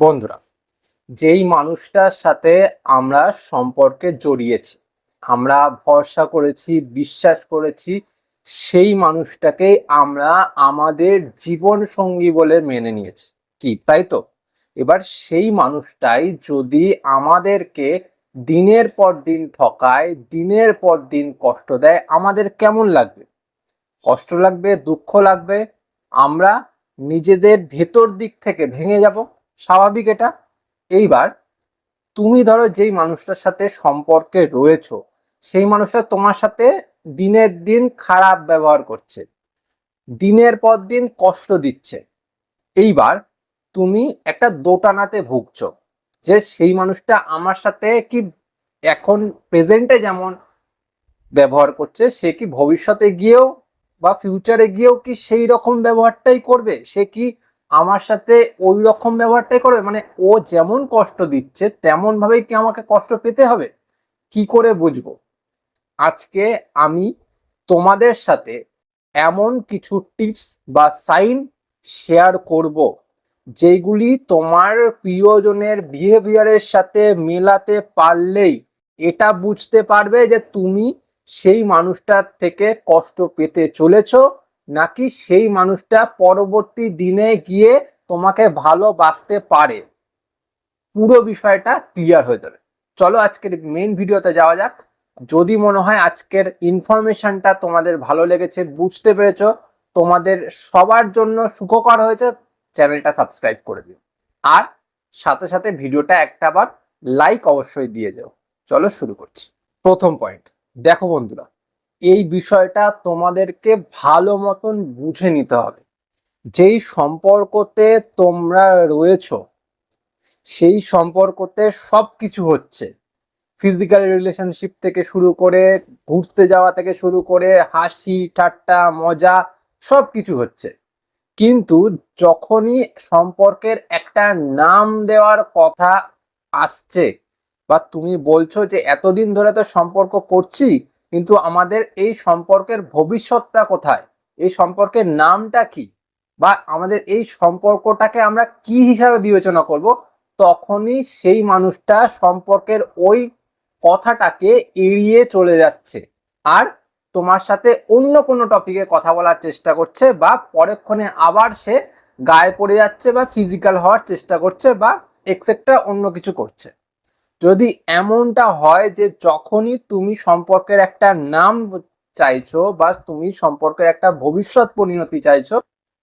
বন্ধুরা, যেই মানুষটার সাথে আমরা সম্পর্কে জড়িয়েছি, আমরা ভরসা করেছি, বিশ্বাস করেছি, সেই মানুষটাকেই আমরা আমাদের জীবন সঙ্গী বলে মেনে নিয়েছি। কি, তাই তো? এবার সেই মানুষটাই যদি আমাদেরকে দিনের পর দিন ঠকায়, দিনের পর দিন কষ্ট দেয়, আমাদের কেমন লাগবে? কষ্ট লাগবে, দুঃখ লাগবে, আমরা নিজেদের ভেতর দিক থেকে ভেঙে যাব? স্বাভাবিক এটা। এইবার তুমি ধরো যেই মানুষটার সাথে সম্পর্কে রয়েছো, সেই মানুষটা তোমার সাথে দিনের দিন খারাপ ব্যবহার করছে, দিনের পর দিন কষ্ট দিচ্ছে। এইবার তুমি একটা দোটানাতে ভুগছো যে সেই মানুষটা আমার সাথে কি এখন প্রেজেন্টে যেমন ব্যবহার করছে, সে কি ভবিষ্যতে গিয়েও বা ফিউচারে গিয়েও কি সেই রকম ব্যবহারটাই করবে? সে কি আমার সাথে ওই রকম ব্যবহারটাই করবে। মানে ও যেমন কষ্ট দিচ্ছে তেমন ভাবেই কি আমাকে কষ্ট পেতে হবে? কি করে বুঝব? আজকে আমি তোমাদের সাথে এমন কিছু টিপস বা সাইন শেয়ার করব, যেগুলি তোমার প্রিয়জনের বিহেভিয়ারের সাথে মেলাতে পারলেই এটা বুঝতে পারবে যে তুমি সেই মানুষটার থেকে কষ্ট পেতে চলেছো নাকি সেই মানুষটা পরবর্তী দিনে গিয়ে তোমাকে ভালোবাসতে পারে? পুরো বিষয়টা ক্লিয়ার হয়ে যাবে। চলো আজকের মেইন ভিডিওতে যাওয়া যাক। যদি মনে হয় আজকের ইনফরমেশনটা তোমাদের ভালো লেগেছে, বুঝতে পেরেছ, তোমাদের সবার জন্য সুখকর হয়েছে চ্যানেলটা সাবস্ক্রাইব করে দিও। আর সাথে সাথে ভিডিওটা একটা বার লাইক অবশ্যই দিয়ে যাও। চলো শুরু করছি। প্রথম পয়েন্ট দেখো বন্ধুরা এই বিষয়টা তোমাদেরকে ভালো মতন বুঝে নিতে হবে। যেই সম্পর্কতে তোমরা রয়েছো, সেই সম্পর্কতে সব কিছু হচ্ছে। ফিজিক্যাল রিলেশনশিপ থেকে শুরু করে, ঘুরতে যাওয়া থেকে শুরু করে, হাসি, ঠাট্টা, মজা সব কিছু হচ্ছে। কিন্তু যখনই সম্পর্কের একটা নাম দেওয়ার কথা আসছে বা তুমি বলছো যে, এতদিন ধরে তো সম্পর্ক করছি কিন্তু আমাদের এই সম্পর্কের ভবিষ্যৎটা কোথায়? এই সম্পর্কের নামটা কি? বা আমাদের এই সম্পর্কটাকে আমরা কি হিসাবে বিবেচনা করব? তখনই সেই মানুষটা সম্পর্কের ওই কথাটাকে এড়িয়ে চলে যাচ্ছে। আর তোমার সাথে অন্য কোনো টপিকে কথা বলার চেষ্টা করছে বা পরক্ষণে আবার সে গায়ে পড়ে যাচ্ছে বা ফিজিক্যাল হওয়ার চেষ্টা করছে বা এক্সেট্রা অন্য কিছু করছে। যদি এমনটা হয় যে যখনই তুমি সম্পর্কের একটা নাম চাইছো বা তুমি সম্পর্কের একটা ভবিষ্যৎ পরিণতি চাইছো,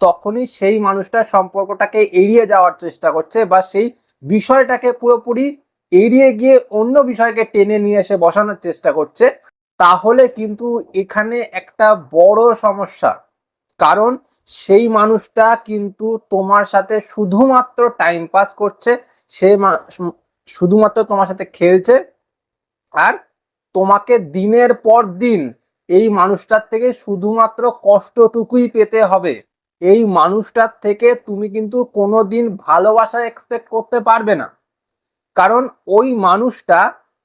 তখনই সেই মানুষটা সম্পর্কটাকে এড়িয়ে যাওয়ার চেষ্টা করছে বা সেই বিষয়টাকে পুরোপুরি এড়িয়ে গিয়ে অন্য বিষয়কে টেনে নিয়ে এসে বসানোর চেষ্টা করছে, তাহলে কিন্তু এখানে একটা বড় সমস্যা। কারণ সেই মানুষটা কিন্তু তোমার সাথে শুধুমাত্র টাইম পাস করছে, সে শুধুমাত্র তোমার সাথে খেলছে আর তোমাকে দিনের পর দিন এই মানুষটার থেকে শুধুমাত্র কষ্টটুকুই পেতে হবে। এই মানুষটার থেকে তুমি কিন্তু কোনো দিন ভালোবাসা এক্সপেক্ট করতে পারবে না। কারণ ওই মানুষটা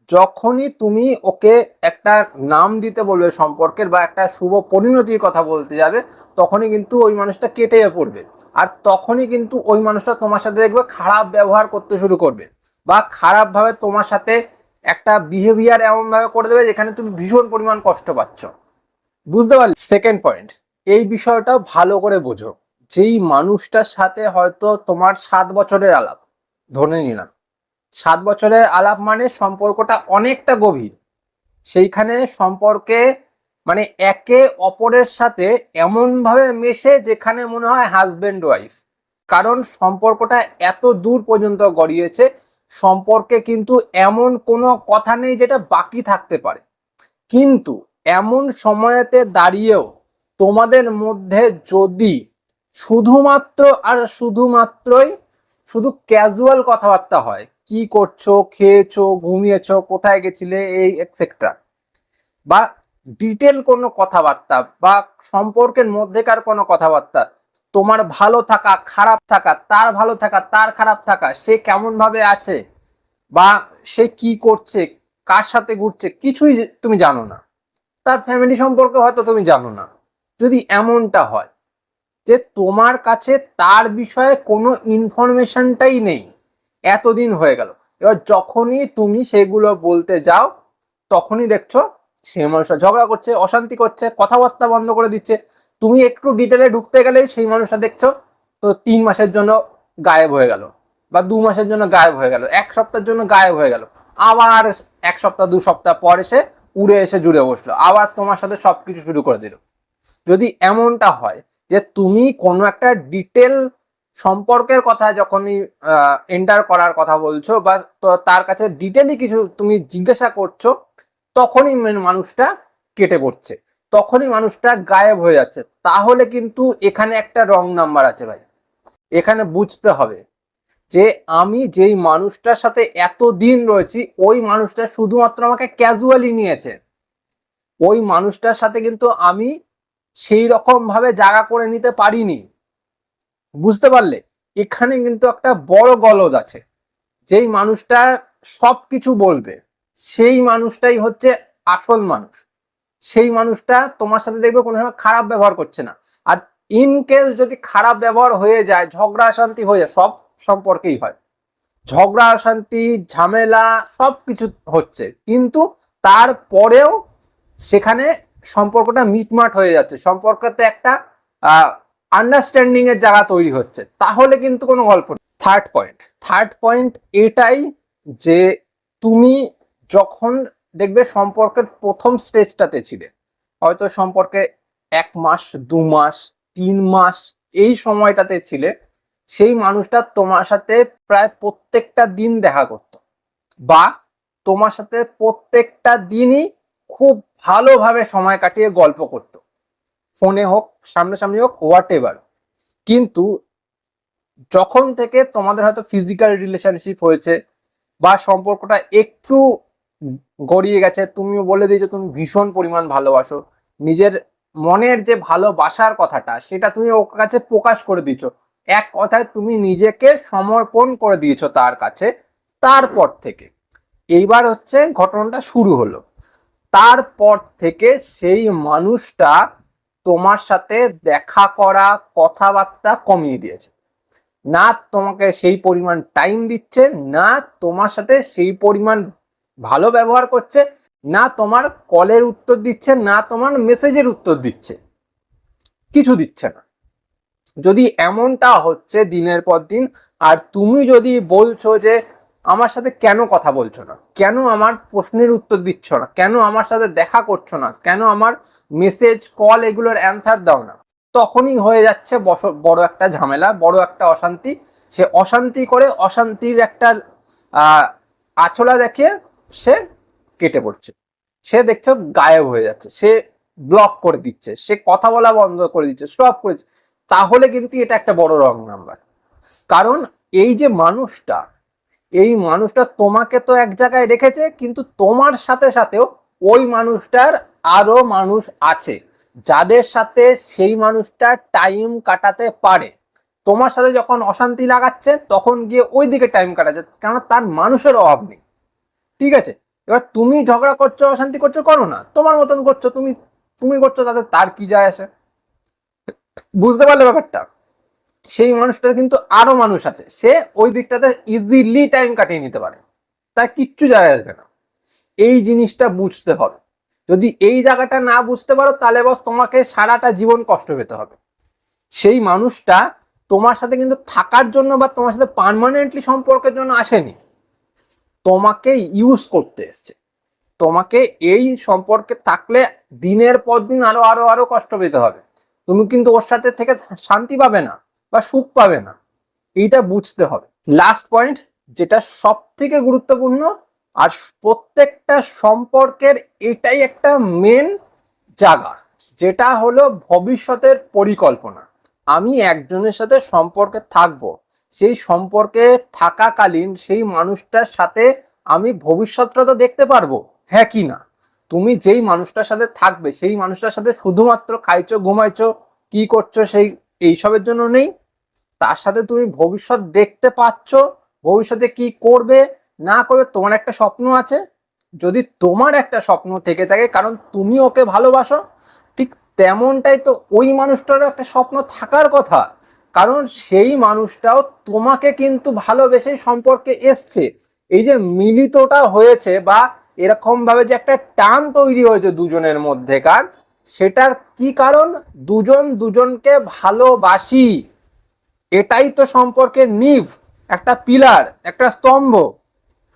যখনই তুমি ওকে একটা নাম দিতে বলবে সম্পর্কের বা একটা শুভ পরিণতির কথা বলতে যাবে, তখনই কিন্তু ওই মানুষটা কেটে পড়বে। আর তখনই কিন্তু ওই মানুষটা তোমার সাথে দেখবে খারাপ ব্যবহার করতে শুরু করবে। বা খারাপভাবে তোমার সাথে একটা বিহেভিয়ার এমনভাবে করে দেবে যেখানে তুমি ভীষণ পরিমাণ কষ্ট পাচ্ছ। বুঝতে পারলে? সেকেন্ড পয়েন্ট এই বিষয়টা ভালো করে বোঝো। যেই মানুষটার সাথে হয়তো তোমার সাত বছরের আলাপ, ধরে নিলাম। সাত বছরের আলাপ মানে সম্পর্কটা অনেকটা গভীর। সেইখানে সম্পর্কে মানে একে অপরের সাথে এমনভাবে মেশে যেখানে মনে হয় হাজব্যান্ড ওয়াইফ কারণ সম্পর্কটা এত দূর পর্যন্ত গড়িয়েছে সম্পর্কে কিন্তু এমন কোনো কথা নেই যেটা বাকি থাকতে পারে। কিন্তু এমন সময়তে দাঁড়িয়েও তোমাদের মধ্যে যদি শুধুমাত্র আর শুধুমাত্রই শুধু ক্যাজুয়াল কথাবার্তা হয়, কি করছ, খেয়েছো, ঘুমিয়েছো, কোথায় গেছিলে, এই এক্সেট্রা বা ডিটেল কোনো কথাবার্তা বা সম্পর্কের মধ্যেকার কোনো কথাবার্তা তোমার ভালো থাকা, খারাপ থাকা, তার ভালো থাকা, তার খারাপ থাকা, সে কেমন ভাবে আছে? বা সে কি করছে? কার সাথে ঘুরছে? কিছুই তুমি জানো না। তার ফ্যামিলি সম্পর্কে হয়তো তুমি জানো না। যদি এমনটা হয় যে তোমার কাছে তার বিষয়ে কোনো ইনফরমেশনটাই নেই, এতদিন হয়ে গেল। এবার যখনই তুমি সেগুলো বলতে যাও, তখনই দেখছ সে মানুষটা ঝগড়া করছে, অশান্তি করছে, কথাবার্তা বন্ধ করে দিচ্ছে। তুমি একটু ডিটেলে ঢুকতে গেলেই সেই মানুষটা দেখছ, তো তিন মাসের জন্য গায়েব হয়ে গেল বা দু মাসের জন্য গায়েব হয়ে গেল, এক সপ্তাহের জন্য গায়েব হয়ে গেল। আবার এক সপ্তাহ, দু সপ্তাহ পর এসে উড়ে এসে জুড়ে বসল, আবার তোমার সাথে সবকিছু শুরু করে দিল। যদি এমনটা হয় যে তুমি কোনো একটা ডিটেল সম্পর্কের কথা যখনই এন্টার করার কথা বলছো বা তার কাছে ডিটেলি কিছু তুমি জিজ্ঞাসা করছ, তখনই মানে মানুষটা কেটে পড়ছে। তখনই মানুষটা গায়েব হয়ে যাচ্ছে। তাহলে কিন্তু এখানে একটা রং নাম্বার আছে ভাই। এখানে বুঝতে হবে যে আমি যেই মানুষটার সাথে এত দিন রয়েছি, ওই মানুষটা শুধুমাত্র আমাকে ক্যাজুয়ালি নিয়েছে। ওই মানুষটার সাথে কিন্তু আমি সেই রকম ভাবে জায়গা করে নিতে পারিনি। বুঝতে পারলে? এখানে কিন্তু একটা বড় গলদ আছে। যেই মানুষটা সব কিছু বলবে, সেই মানুষটাই হচ্ছে আসল মানুষ। সেই মানুষটা তোমার সাথে দেখবে কোনো সময় খারাপ ব্যবহার করছে না। আর ইন কেস যদি খারাপ ব্যবহার হয়ে যায়, ঝগড়া অশান্তি হয়ে যায়, সব সম্পর্কেই হয়। ঝগড়া, অশান্তি, ঝামেলা, সব কিছু হচ্ছে। কিন্তু তারপরেও সেখানে সম্পর্কটা মিটমাট হয়ে যাচ্ছে। সম্পর্কতে একটা আন্ডারস্ট্যান্ডিং এর জায়গা তৈরি হচ্ছে। তাহলে কিন্তু কোনো গল্প থার্ড পয়েন্ট থার্ড পয়েন্ট এটাই যে তুমি যখন দেখবে সম্পর্কের প্রথম স্টেজটাতে ছিলে। হয়তো সম্পর্কে এক মাস, দু মাস, তিন মাস এই সময়টাতে ছিলে। সেই মানুষটা তোমার সাথে প্রায় প্রত্যেকটা দিন দেখা করত। বা তোমার সাথে প্রত্যেকটা দিনই খুব ভালোভাবে সময় কাটিয়ে গল্প করত। ফোনে হোক, সামনাসামনি হোক হোয়াট এভার কিন্তু যখন থেকে তোমাদের হয়তো ফিজিক্যাল রিলেশনশিপ হয়েছে বা সম্পর্কটা একটু গড়িয়ে গেছে। তুমি বলে দিয়েছ, তুমি ভীষণ পরিমাণ ভালোবাসো। নিজের মনের যে ভালোবাসার কথাটা, সেটা তুমি ওর কাছে প্রকাশ করে দিচ্ছ এক কথায় তুমি নিজেকে সমর্পণ করে দিয়েছ তার কাছে। তারপর থেকে, এইবার হচ্ছে ঘটনাটা শুরু হলো। তারপর থেকে সেই মানুষটা তোমার সাথে দেখা করা, কথাবার্তা কমিয়ে দিয়েছে। না তোমাকে সেই পরিমাণ টাইম দিচ্ছে, না তোমার সাথে সেই পরিমাণ ভালো ব্যবহার করছে, না তোমার কলের উত্তর দিচ্ছে, না তোমার মেসেজের উত্তর দিচ্ছে। কিছু দিচ্ছে না। যদি এমনটা হচ্ছে দিনের পর দিন, আর তুমি যদি বলছো যে, আমার সাথে কেন কথা বলছো না? কেন আমার প্রশ্নের উত্তর দিচ্ছ না? কেন আমার সাথে দেখা করছ না? কেন আমার মেসেজ, কল এগুলোর অ্যান্সার দাও না? তখনই হয়ে যাচ্ছে বড় একটা ঝামেলা, বড় একটা অশান্তি। সে অশান্তি করে অশান্তির একটা আছলা দেখে সে কেটে পড়ছে। সে দেখছ গায়েব হয়ে যাচ্ছে। সে ব্লক করে দিচ্ছে। সে কথা বলা বন্ধ করে দিচ্ছে স্টপ করে দিচ্ছে। তাহলে কিন্তু এটা একটা বড় রং নাম্বার কারণ এই যে মানুষটা, এই মানুষটা তোমাকে তো এক জায়গায় রেখেছে, কিন্তু তোমার সাথে সাথেও ওই মানুষটার আরও মানুষ আছে। যাদের সাথে সেই মানুষটা টাইম কাটাতে পারে। তোমার সাথে যখন অশান্তি লাগাচ্ছে, তখন গিয়ে ওই দিকে টাইম কাটাচ্ছে। কেননা তার মানুষের অভাব নেই। ঠিক আছে? এবার তুমি ঝগড়া করছ, অশান্তি করছ, করো না। তোমার মতন করছ, তুমি তুমি করছ, তাতে তার কি যায় আসে? বুঝতে পারলে ব্যাপারটা? সেই মানুষটার কিন্তু আরও মানুষ আছে। সে ওই দিকটাতে ইজিলি টাইম কাটিয়ে নিতে পারে। তার কিচ্ছু যায় আসবে না। এই জিনিসটা বুঝতে হবে। যদি এই জায়গাটা না বুঝতে পারো, তাহলে বস তোমাকে সারাটা জীবন কষ্ট পেতে হবে। সেই মানুষটা তোমার সাথে কিন্তু থাকার জন্য বা তোমার সাথে পার্মানেন্টলি সম্পর্কের জন্য আসেনি। তোমাকে ইউজ করতে এসছে। তোমাকে এই সম্পর্কে থাকলে দিনের পর দিন আরও আরও আরও কষ্ট পেতে হবে। তুমি কিন্তু ওর সাথে থেকে শান্তি পাবে না বা সুখ পাবে না। এইটা বুঝতে হবে। লাস্ট পয়েন্ট যেটা সব থেকে গুরুত্বপূর্ণ, আর প্রত্যেকটা সম্পর্কের এটাই একটা মেন জায়গা, যেটা হলো ভবিষ্যতের পরিকল্পনা। আমি একজনের সাথে সম্পর্কে থাকব সেই সম্পর্কে থাকাকালীন সেই মানুষটার সাথে আমি ভবিষ্যৎটা তো দেখতে পারব হ্যাঁ কি না? তুমি যেই মানুষটার সাথে থাকবে, সেই মানুষটার সাথে শুধুমাত্র খাইছো, ঘুমাইছো, কি করছ, সেই, এইসবের জন্য নেই। তার সাথে তুমি ভবিষ্যৎ দেখতে পাচ্ছ, ভবিষ্যতে কি করবে, না করবে, তোমার একটা স্বপ্ন আছে। যদি তোমার একটা স্বপ্ন থেকে থাকে, কারণ তুমি ওকে ভালোবাসো, ঠিক তেমনটাই তো ওই মানুষটারও একটা স্বপ্ন থাকার কথা। কারণ সেই মানুষটাও তোমাকে কিন্তু ভালোবেসে সম্পর্কে এসছে। এই যে মিলিতটা হয়েছে বা এরকম ভাবে যে একটা টান তৈরি হয়েছে দুজনের মধ্যেকার, সেটার কি কারণ? দুজন দুজনকে ভালোবাসি। এটাই তো সম্পর্কের নিভ, একটা পিলার, একটা স্তম্ভ।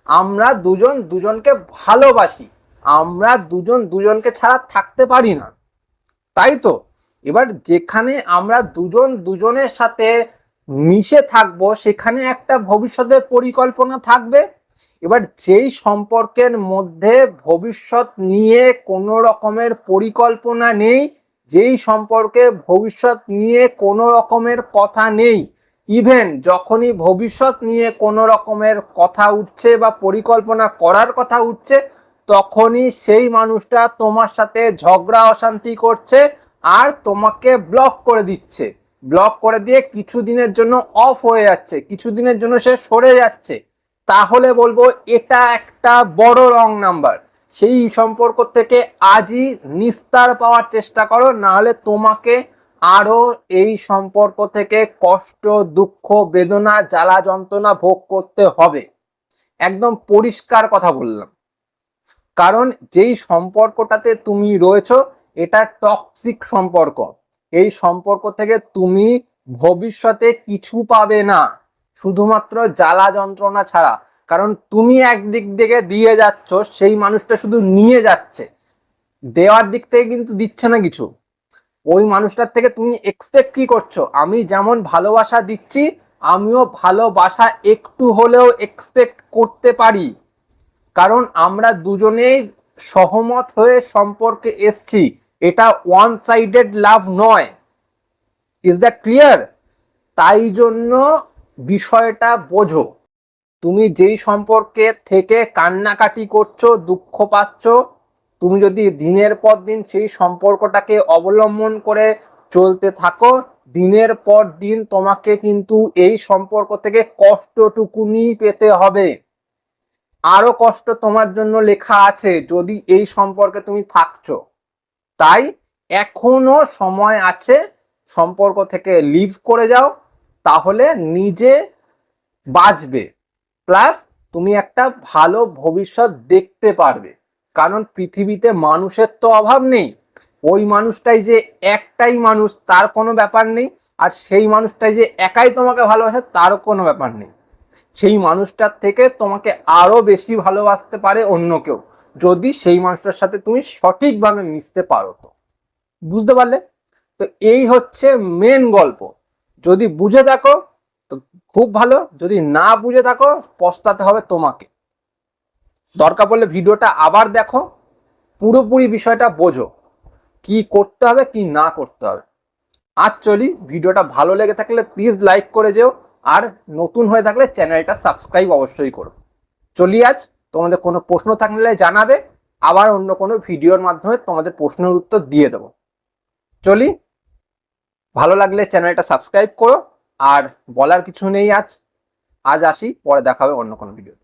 আমরা দুজন দুজনকে ভালোবাসি। আমরা দুজন দুজনকে ছাড়া থাকতে পারি না। তাই তো? এবার যেখানে আমরা দুজন দুজনের সাথে মিশে থাকব, সেখানে একটা ভবিষ্যতের পরিকল্পনা থাকবে। এবার যেই সম্পর্কের মধ্যে ভবিষ্যৎ নিয়ে কোনো রকমের পরিকল্পনা নেই, যেই সম্পর্কে ভবিষ্যৎ নিয়ে কোনো রকমের কথা নেই ইভেন যখনই ভবিষ্যৎ নিয়ে কোনো রকমের কথা উঠছে বা পরিকল্পনা করার কথা উঠছে, তখনই সেই মানুষটা তোমার সাথে ঝগড়া, অশান্তি করছে। আর তোমাকে ব্লক করে দিচ্ছে। ব্লক করে দিয়ে কিছু দিনের জন্য অফ হয়ে যাচ্ছে। কিছু দিনের জন্য সে সরে যাচ্ছে। তাহলে বলব এটা একটা বড় রং নাম্বার সেই সম্পর্ক থেকে আজই নিস্তার পাওয়ার চেষ্টা করো, নাহলে তোমাকে আরও এই সম্পর্ক থেকে কষ্ট, দুঃখ, বেদনা, জ্বালা যন্ত্রণা ভোগ করতে হবে। একদম পরিষ্কার কথা বললাম। কারণ যেই সম্পর্কটাতে তুমি রয়েছো এটা টক্সিক সম্পর্ক। এই সম্পর্ক থেকে তুমি ভবিষ্যতে কিছু পাবে না। শুধুমাত্র জ্বালা যন্ত্রণা ছাড়া। কারণ তুমি একদিক থেকে দিয়ে যাচ্ছ, সেই মানুষটা শুধু নিয়ে যাচ্ছে। দেওয়ার দিক থেকে কিন্তু দিচ্ছে না কিছু। ওই মানুষটার থেকে তুমি এক্সপেক্ট কি করছ? আমি যেমন ভালোবাসা দিচ্ছি, আমিও ভালোবাসা একটু হলেও এক্সপেক্ট করতে পারি। কারণ আমরা দুজনেই সহমত হয়ে সম্পর্কে এসছি। এটা ওয়ান সাইডেড লাভ নয়। ইজ দ্যাট ক্লিয়ার তাই জন্য বিষয়টা বোঝো। তুমি যেই সম্পর্কে থেকে কান্নাকাটি করছ, দুঃখ পাচ্ছ, তুমি যদি দিনের পর দিন সেই সম্পর্কটাকে অবলম্বন করে চলতে থাকো, দিনের পর দিন তোমাকে কিন্তু এই সম্পর্ক থেকে কষ্টটুকুনি পেতে হবে। আরও কষ্ট তোমার জন্য লেখা আছে, যদি এই সম্পর্কে তুমি থাকছো। তাই এখনও সময় আছে সম্পর্ক থেকে লিভ করে যাও, তাহলে নিজে বাঁচবে। প্লাস তুমি একটা ভালো ভবিষ্যৎ দেখতে পারবে। কারণ পৃথিবীতে মানুষের তো অভাব নেই। ওই মানুষটাই যে একটাই মানুষ, তার কোনো ব্যাপার নেই। আর সেই মানুষটাই যে একাই তোমাকে ভালোবাসে, তারও কোনো ব্যাপার নেই। সেই মানুষটার থেকে তোমাকে আরও বেশি ভালোবাসতে পারে অন্য কেউ। যদি সেই মানুষটার সাথে তুমি সঠিকভাবে মিশতে পারো তো। বুঝতে পারলে? তো এই হচ্ছে মেন গল্প। যদি বুঝে থাকো, তো খুব ভালো। যদি না বুঝে থাকো, পস্তাতে হবে তোমাকে। দরকার পড়লে ভিডিওটা আবার দেখো। পুরোপুরি বিষয়টা বোঝো। কি করতে হবে, কি না করতে হবে। আর চলি ভিডিওটা ভালো লেগে থাকলে প্লিজ লাইক করে যেও। আর নতুন হয়ে থাকলে চ্যানেলটা সাবস্ক্রাইব অবশ্যই করো। চলি আজ। তোমাদের কোনো প্রশ্ন থাকলে জানাবে, আবার অন্য কোনো ভিডিওর মাধ্যমে তোমাদের প্রশ্নের উত্তর দিয়ে দেবো। চলি, ভালো লাগলে চ্যানেলটা সাবস্ক্রাইব করো, আর বলার কিছু নেই আজ। আজ আসি, পরে দেখাবে অন্য কোনো ভিডিওতে।